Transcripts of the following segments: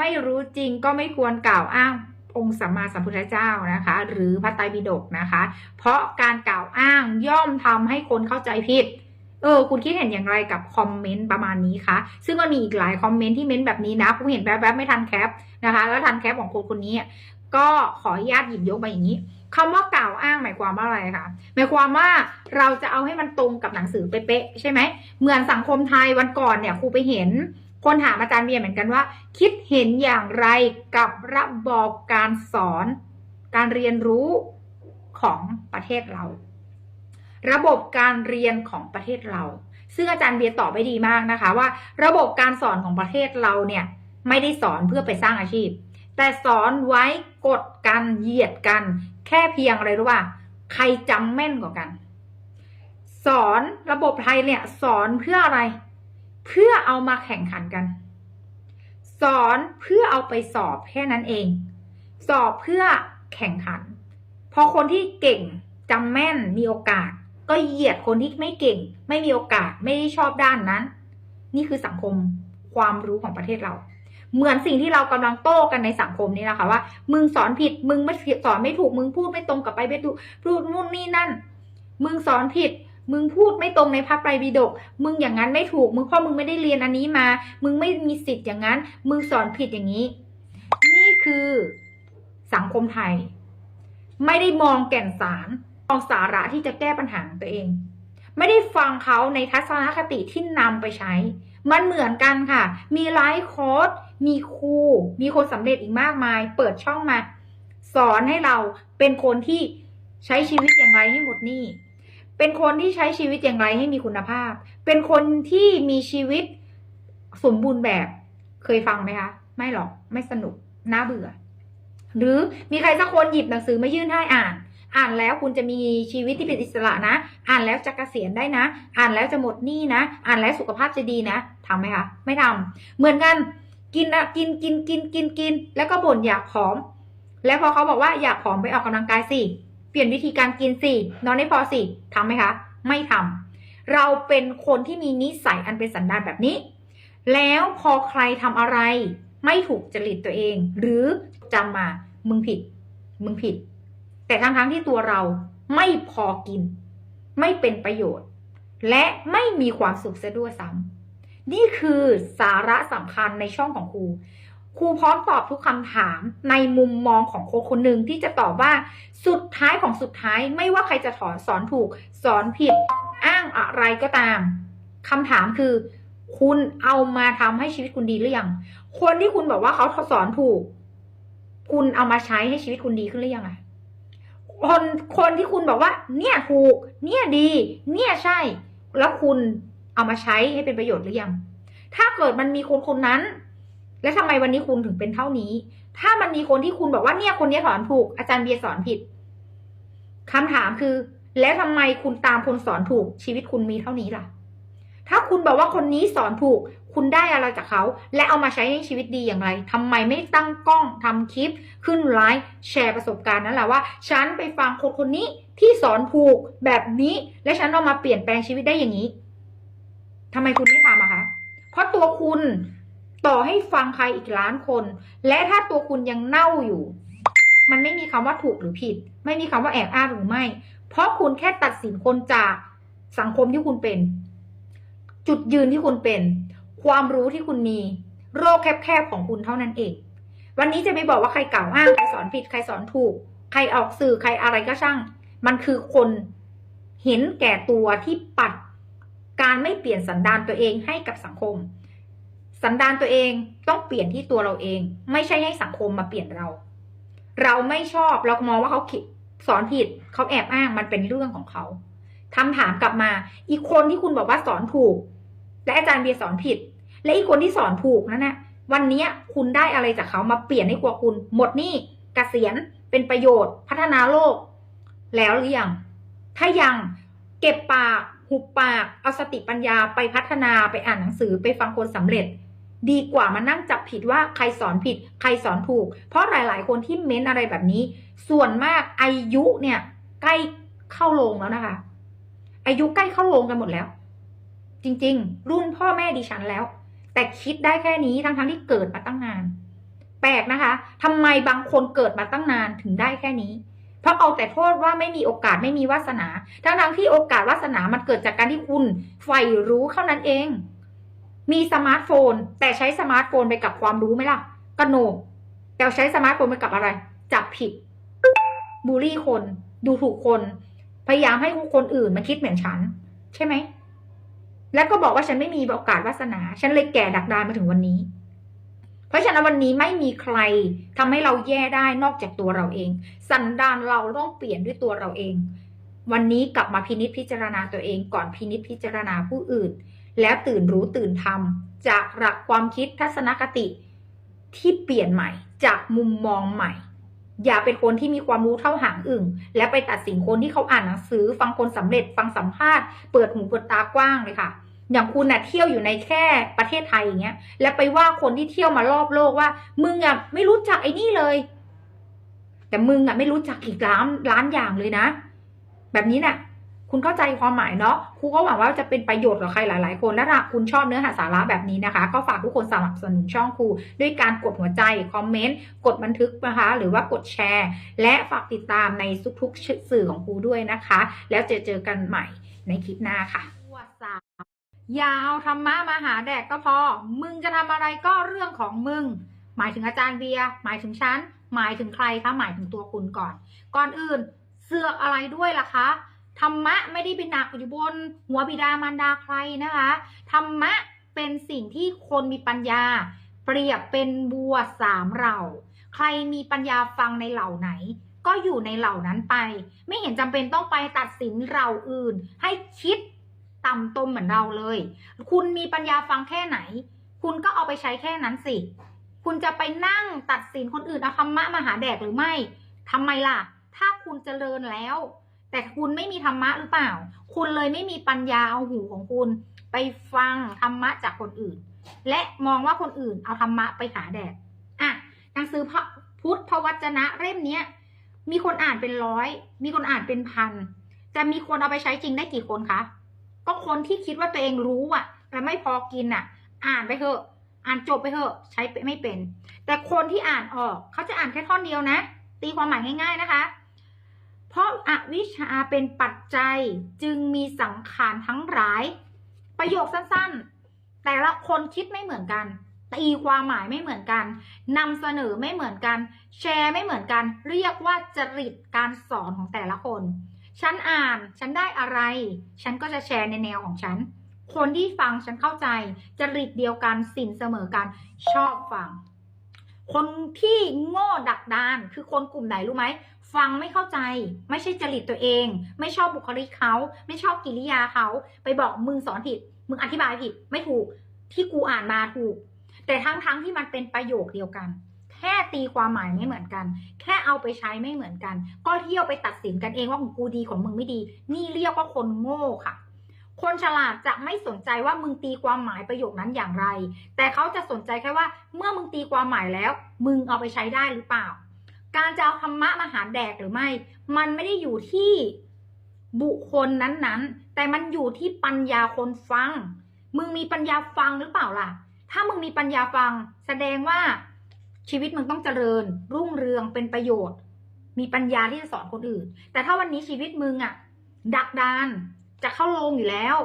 ไม่รู้จริงก็ไม่ควรกล่าวอ้างองค์สัมมาสัมพุทธเจ้านะคะ หรือพระไตรปิฎกนะคะ เพราะการกล่าวอ้างย่อมทำให้คนเข้าใจผิดเออคุณคิดเห็นอย่างไรกับคอมเมนต์ประมาณนี้คะซึ่งมันมีอีกหลายคอมเมนต์ที่เม้นต์แบบนี้นะผมเห็นแป๊บๆไม่ทันแคปนะคะ แล้วทันแคปของคนคนนี้ก็ขออนุญาตหยิบยกมาอย่างนี้คำว่ากล่าวอ้างหมายความว่าอะไรคะหมายความว่าเราจะเอาให้มันตรงกับหนังสือเป๊ะๆใช่ไหมเหมือนสังคมไทยวันก่อนเนี่ยครูไปเห็น คนถามอาจารย์เบียร์เหมือนกันว่า คิดเห็นอย่างไรกับระบอบการสอน การเรียนรู้ของประเทศเรา ระบบการเรียนของประเทศเรา ซึ่งอาจารย์เบียร์ตอบไปดีมากนะคะว่า ระบบการสอนของประเทศเราเนี่ยไม่ได้สอนเพื่อไปสร้างอาชีพ แต่สอนไว้กดกันเหยียดกัน แค่เพียงอะไรรู้ป่ะใครจำแม่นกว่ากัน สอนระบบไทยเนี่ยสอนเพื่ออะไร เพื่อเอามาแข่งขันกัน สอนเพื่อเอาไปสอบแค่นั้นเอง สอบเพื่อแข่งขันพอคนที่เก่งจำแม่นมีโอกาส ก็เหยียดคนที่ไม่เก่ง ไม่มีโอกาสไม่ได้ชอบด้านนั้น นี่คือสังคมความรู้ของประเทศเรา เหมือนสิ่งที่เรากำลังโต้กันในสังคมนี้นะคะว่า มึงสอนผิดมึงไม่สอนไม่ถูกมึงพูดไม่ตรงกับไปเบดูพูดนู่นนี่นั่น มึงสอนผิด มึงพูดไม่ตรงในพระไตรปิฎกมึงอย่างนั้นไม่ถูก มึงพราะมึงไม่ได้เรียนอันนี้มา มึงไม่มีสิทธิ์อย่างนั้น มึงสอนผิดอย่างนี้ นี่คือสังคมไทย ไม่ได้มองแก่นสารมองสาระที่จะแก้ปัญหาตัวเอง ไม่ได้ฟังเขาในทัศนคติที่นำไปใช้ มันเหมือนกันค่ะ มีไลฟ์โค้ดมีครูมีคนสำเร็จอีกมากมาย เปิดช่องมา สอนให้เราเป็นคนที่ใช้ชีวิตอย่างไรให้หมดหนี้ เป็นคนที่ใช้ชีวิตอย่างไรให้มีคุณภาพ เป็นคนที่มีชีวิตสมบูรณ์แบบ เคยฟังไหมคะ ไม่หรอก ไม่สนุก น่าเบื่อ หรือมีใครสักคนหยิบหนังสือมายื่นให้อ่าน อ่านแล้วคุณจะมีชีวิตที่เป็นอิสระนะ อ่านแล้วจะเกษียณได้นะ อ่านแล้วจะหมดหนี้นะ อ่านแล้วสุขภาพจะดีนะ ทำไหมคะ ไม่ทำเหมือนกัน กินอะกิน กิน กิน กิน กิน แล้วก็บ่นอยากผอม แล้วพอเขาบอกว่าอยากผอมไปออกกำลังกายสิ เปลี่ยนวิธีการกินสิ นอนให้พอสิทำไหมคะ ไม่ทำเราเป็นคนที่มีนิสัยอันเป็นสันดานแบบนี้ แล้วพอใครทำอะไร ไม่ถูกจริตตัวเอง หรือจำมามึงผิด มึงผิด แต่ทั้งทั้งๆที่ตัวเราไม่พอกิน ไม่เป็นประโยชน์ และไม่มีความสุขเสียด้วยซ้ำนี่คือสาระสำคัญในช่องของครู ครูพร้อมตอบทุกคำถามในมุมมองของคนคนหนึ่งที่จะตอบว่าสุดท้ายของสุดท้ายไม่ว่าใครจะถอนสอนถูก สอนผิด อ้างอะไรก็ตามคำถามคือ คุณเอามาทำให้ชีวิตคุณดีหรือยังคนที่คุณบอกว่าเขาสอนถูก คุณเอามาใช้ให้ชีวิตคุณดีขึ้นหรือยังอะคนคนที่คุณบอกว่า เนี่ยถูก เนี่ยดี เนี่ยใช่ แล้วคุณเอามาใช้ให้เป็นประโยชน์หรือยัง ถ้าเกิดมันมีคนคนนั้น แล้วทำไมวันนี้คุณถึงเป็นเท่านี้ ถ้ามันมีคนที่คุณบอกว่าเนี่ยคนนี้สอนถูก อาจารย์เบียร์สอนผิดคำถามคือ แล้วทำไมคุณตามคนสอนถูก ชีวิตคุณมีเท่านี้ล่ะ ถ้าคุณบอกว่าคนนี้สอนถูก คุณได้อะไรจากเขา และเอามาใช้ในชีวิตดีอย่างไรทำไมไม่ตั้งกล้องทำคลิป ขึ้นไลฟ์แชร์ประสบการณ์นั่นแหละว่าฉันไปฟังคนคนนี้ที่สอนถูกแบบนี้ และฉันเอามาเปลี่ยนแปลงชีวิตได้อย่างนี้ทำไมคุณไม่ทำอะคะเพราะตัวคุณ ต่อให้ฟังใครอีกล้านคน และถ้าตัวคุณยังเน่าอยู่ มันไม่มีคำว่าถูกหรือผิด ไม่มีคำว่าแอบอ้างหรือไม่ เพราะคุณแค่ตัดสินคนจากสังคมที่คุณเป็น จุดยืนที่คุณเป็น ความรู้ที่คุณมี โรคแคบๆของคุณเท่านั้นเอง วันนี้จะไม่บอกว่าใครกล่าวอ้างใครสอนผิดใครสอนถูก ใครออกสื่อใครอะไรก็ช่าง มันคือคนเห็นแก่ตัวที่ปัดการไม่เปลี่ยนสันดานตัวเองให้กับสังคม สันดานตัวเองต้องเปลี่ยนที่ตัวเราเอง ไม่ใช่ให้สังคมมาเปลี่ยนเรา เราไม่ชอบเรามองว่าเขาคิดสอนผิดเขาแอบอ้างมันเป็นเรื่องของเขาคำถามกลับมา อีกคนที่คุณบอกว่าสอนถูก และอาจารย์เบียร์สอนผิด และอีกคนที่สอนถูกนั่นนะวันนี้คุณได้อะไรจากเขามาเปลี่ยนให้กว่าคุณ หมดนี่เกษียณเป็นประโยชน์ พัฒนาโลก แล้วหรือยังถ้ายังเก็บปากหุบปาก เอาสติปัญญาไปพัฒนาไปอ่านหนังสือไปฟังคนสำเร็จ ดีกว่ามานั่งจับผิดว่าใครสอนผิด ใครสอนถูก เพราะหลายๆ คนที่เม้นอะไรแบบนี้ ส่วนมากอายุเนี่ย ใกล้เข้าโรงแล้วนะคะ อายุใกล้เข้าโรงกันหมดแล้ว จริง ๆ รุ่นพ่อแม่ดิฉันแล้ว แต่คิดได้แค่นี้ทั้งๆที่เกิดมาตั้งนาน แปลกนะคะทำไมบางคนเกิดมาตั้งนานถึงได้แค่นี้ เพราะเอาแต่โทษว่าไม่มีโอกาสไม่มีวาสนา ทั้งทั้งๆที่โอกาสวาสนามันเกิดจากการที่คุณใฝ่รู้เท่านั้นเอง มีสมาร์ทโฟน แต่ใช้สมาร์ทโฟนไปกับความรู้ไหมล่ะกระโนแต่ใช้สมาร์ทโฟนไปกับอะไร จับผิดบูลลี่คน ดูถูกคน พยายามให้คนอื่นมาคิดเหมือนฉัน ใช่ไหม แล้วก็บอกว่าฉันไม่มีโอกาสวาสนา ฉันเลยแก่ดักดานมาถึงวันนี้ เพราะฉะนั้นวันนี้ไม่มีใครทำให้เราแย่ได้นอกจากตัวเราเอง สันดานเราต้องเปลี่ยนด้วยตัวเราเอง วันนี้กลับมาพินิจพิจารณาตัวเองก่อนพินิจพิจารณาผู้อื่น แล้วตื่นรู้ตื่นทำจากหลักความคิดทัศนคติที่เปลี่ยนใหม่ จากมุมมองใหม่ อย่าเป็นคนที่มีความรู้เท่าหางอึ่ง และไปตัดสินคนที่เขาอ่านหนังสือ ฟังคนสำเร็จฟังสัมภาษณ์เปิดหูเปิดตากว้างเลยค่ะ อย่างคุณน่ะเที่ยวอยู่ในแค่ประเทศไทยอย่างเงี้ย แล้วไปว่าคนที่เที่ยวมารอบโลกว่า มึงอะไม่รู้จักไอ้นี่เลย แต่มึงอะไม่รู้จักอีกล้านล้านอย่างเลยนะ แบบนี้น่ะ คุณเข้าใจความหมายเนาะครูก็หวังว่าจะเป็นประโยชน์กับใครหลาย ๆ คนและถ้าคุณชอบเนื้อหาสาระแบบนี้นะคะ ก็ฝากทุกคนสนับสนุนช่องครูด้วยการกดหัวใจคอมเมนต์กดบันทึกนะคะ หรือว่ากดแชร์ และฝากติดตามในทุกๆสื่อของครูด้วยนะคะ แล้วเจอเจอกันใหม่ในคลิปหน้าค่ะวัสาอย่าเอาธรรมะมาหาแดกก็พอ มึงจะทำอะไรก็เรื่องของมึง หมายถึงอาจารย์เบียร์หมายถึงฉัน หมายถึงใครคะ หมายถึงตัวคุณก่อน ก่อนอื่น เสือกอะไรด้วยล่ะคะ ธรรมะไม่ได้เป็นหนักอยู่บน หัวบิดามารดาใครนะคะธรรมะเป็นสิ่งที่คนมีปัญญา เปรียบเป็นบัวสามเหล่า ใครมีปัญญาฟังในเหล่าไหน ก็อยู่ในเหล่านั้นไป ไม่เห็นจำเป็นต้องไปตัดสินเราอื่น ให้คิดต่ำตมเหมือนเราเลย คุณมีปัญญาฟังแค่ไหน คุณก็เอาไปใช้แค่นั้นสิ คุณจะไปนั่งตัดสินคนอื่นเอาธรรมะมาหาแดกหรือไม่ทำไมล่ะ ถ้าคุณเจริญแล้ว แต่คุณไม่มีธรรมะหรือเปล่า คุณเลยไม่มีปัญญาเอาหูของคุณ ไปฟังธรรมะจากคนอื่น และมองว่าคนอื่นเอาธรรมะไปหาแดกอะหนังสือพระพุทธวจนะเล่มเนี้ย มีคนอ่านเป็นร้อย มีคนอ่านเป็นพันจะมีคนเอาไปใช้จริงได้กี่คนคะ ก็คนที่คิดว่าตัวเองรู้อะ แต่ไม่พอกินอะ อ่านไปเถอะ อ่านจบไปเถอะ ใช้ไม่เป็น แต่คนที่อ่านออก เขาจะอ่านแค่ท่อนเดียวนะ ตีความหมายง่าย ๆนะคะ เพราะอาวิชชาเป็นปัจจัยจึงมีสังขารทั้งหลาย ประโยคสั้นๆ แต่ละคนคิดไม่เหมือนกัน ตีความหมายไม่เหมือนกันนำเสนอไม่เหมือนกัน แชร์ไม่เหมือนกัน เรียกว่าจริตการสอนของแต่ละคน ฉันอ่านฉันได้อะไร ฉันก็จะแชร์ในแนวของฉัน คนที่ฟังฉันเข้าใจจริตเดียวกันสินเสมอกันชอบฟัง คนที่โง่ดักดานคือคนกลุ่มไหนรู้ไหม ฟังไม่เข้าใจ ไม่ใช่จริตตัวเอง ไม่ชอบบุคลิกเขาไม่ชอบกิริยาเขาไปบอกมึงสอนผิด มึงอธิบายผิด ไม่ถูกที่กูอ่านมาถูก แต่ทั้งๆทที่มันเป็นประโยคเดียวกัน แค่ตีความหมายไม่เหมือนกัน แค่เอาไปใช้ไม่เหมือนกัน ก็เที่ยวไปตัดสินกันเองว่าของกูดีของมึงไม่ดี นี่เรียกว่าคนโง่ค่ะ คนฉลาดจะไม่สนใจว่ามึงตีความหมายประโยคนั้นอย่างไร แต่เขาจะสนใจแค่ว่า เมื่อมึงตีความหมายแล้ว มึงเอาไปใช้ได้หรือเปล่า การจะเอาธรรมะมาหาแดกหรือไม่ มันไม่ได้อยู่ที่บุคคลนั้นๆ แต่มันอยู่ที่ปัญญาคนฟัง มึงมีปัญญาฟังหรือเปล่าล่ะ ถ้ามึงมีปัญญาฟัง แสดงว่าชีวิตมึงต้องเจริญ รุ่งเรืองเป็นประโยชน์ มีปัญญาที่จะสอนคนอื่น แต่ถ้าวันนี้ชีวิตมึงอะดักดาน จะเข้าโรงอยู่แล้ว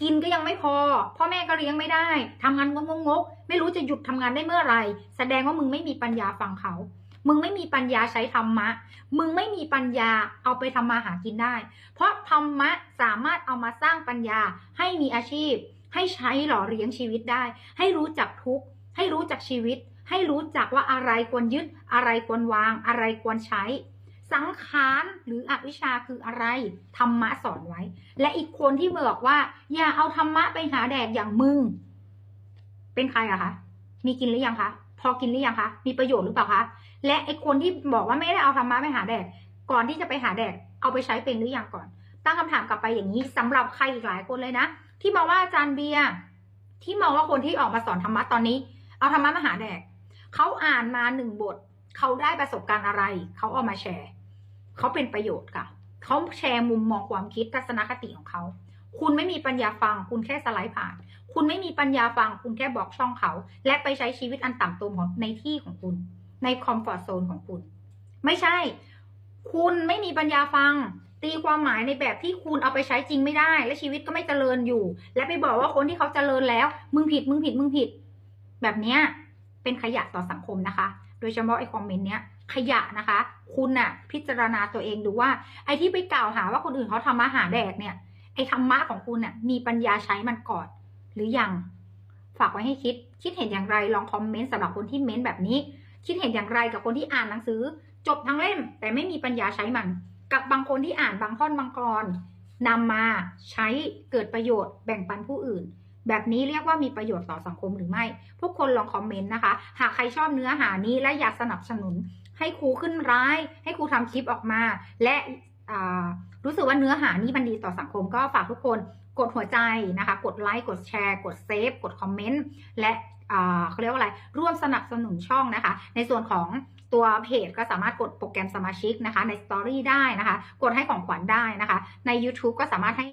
กินก็ยังไม่พอ พ่อแม่ก็เลี้ยงไม่ได้ทำงานงงงกๆไม่รู้จะหยุดทำงานได้เมื่อไหร่แสดงว่ามึงไม่มีปัญญาฟังเขา มึงไม่มีปัญญาใช้ธรรมะ มึงไม่มีปัญญาเอาไปทำมาหากินได้ เพราะธรรมะสามารถเอามาสร้างปัญญาให้มีอาชีพ ให้ใช้หล่อเลี้ยงชีวิตได้ ให้รู้จักทุกข์ให้รู้จักชีวิต ให้รู้จักว่าอะไรควรยึดอะไรควรวาง อะไรควรใช้ สังขารหรืออวิชชาคืออะไรธรรมะสอนไว้ และอีกคนที่บอกว่า อย่าเอาธรรมะไปหาแดกอย่างมึง เป็นใครอะคะมีกินหรือยังคะพอกินหรือยังคะมีประโยชน์หรือเปล่าคะและไอคนที่บอกว่าไม่ได้เอาธรรมะไปหาแดกก่อนที่จะไปหาแดกเอาไปใช้เป็นหรือยังก่อน ตั้งคำถามกลับไปอย่างนี้สำหรับใครอีกหลายคนเลยนะที่มองว่าอาจารย์เบียร์ที่มองว่าคนที่ออกมาสอนธรรมะตอนนี้ เอาธรรมะมาหาแดกเขาอ่านมาหนึ่งบท เขาได้ประสบการณ์อะไร เขาเอามาแชร์ เขาเป็นประโยชน์ค่ะ เขาแชร์มุมมองความคิดทัศนคติของเขา คุณไม่มีปัญญาฟัง คุณแค่สไลด์ผ่าน คุณไม่มีปัญญาฟัง คุณแค่บอกช่องเขา และไปใช้ชีวิตอันต่ำตมของในที่ของคุณ ในคอมฟอร์ทโซนของคุณ ไม่ใช่ คุณไม่มีปัญญาฟัง ตีความหมายในแบบที่คุณเอาไปใช้จริงไม่ได้ และชีวิตก็ไม่เจริญอยู่ และไปบอกว่าคนที่เขาเจริญแล้ว มึงผิด มึงผิด มึงผิด แบบเนี้ยเป็นขยะต่อสังคมนะคะ โดยเฉพาะไอ้คอมเมนต์เนี้ย ขยะนะคะ คุณน่ะ พิจารณาตัวเองดูว่า ไอ้ที่ไปกล่าวหาว่าคนอื่นเขาทำมาหาแดกเนี่ย ไอ้ธรรมะของคุณน่ะ มีปัญญาใช้มันก่อนหรือยัง ฝากไว้ให้คิด คิดเห็นอย่างไรลองคอมเมนต์สำหรับคนที่เม้นแบบนี้ คิดเห็นอย่างไรกับคนที่อ่านหนังสือ จบทั้งเล่ม แต่ไม่มีปัญญาใช้มัน กับบางคนที่อ่านบางท่อนบางกรนำมาใช้เกิดประโยชน์แบ่งปันผู้อื่น แบบนี้เรียกว่ามีประโยชน์ต่อสังคมหรือไม่ทุกคนลองคอมเมนต์นะคะ หากใครชอบเนื้อหานี้และอยากสนับสนุน ให้ครูขึ้นร้าย ให้ครูทำคลิปออกมา และรู้สึกว่าเนื้อหานี้มันดีต่อสังคมก็ฝากทุกคนกดหัวใจนะคะ กดไลค์ กดแชร์ กดเซฟ กดคอมเมนต์ และเขาเรียกว่าอะไร ร่วมสนับสนุนช่องนะคะ ในส่วนของตัวเพจก็สามารถกดโปรแกรมสมาชิกนะคะ ในสตอรี่ได้นะคะ กดให้ของขวัญได้นะคะ ใน YouTube ก็สามารถให้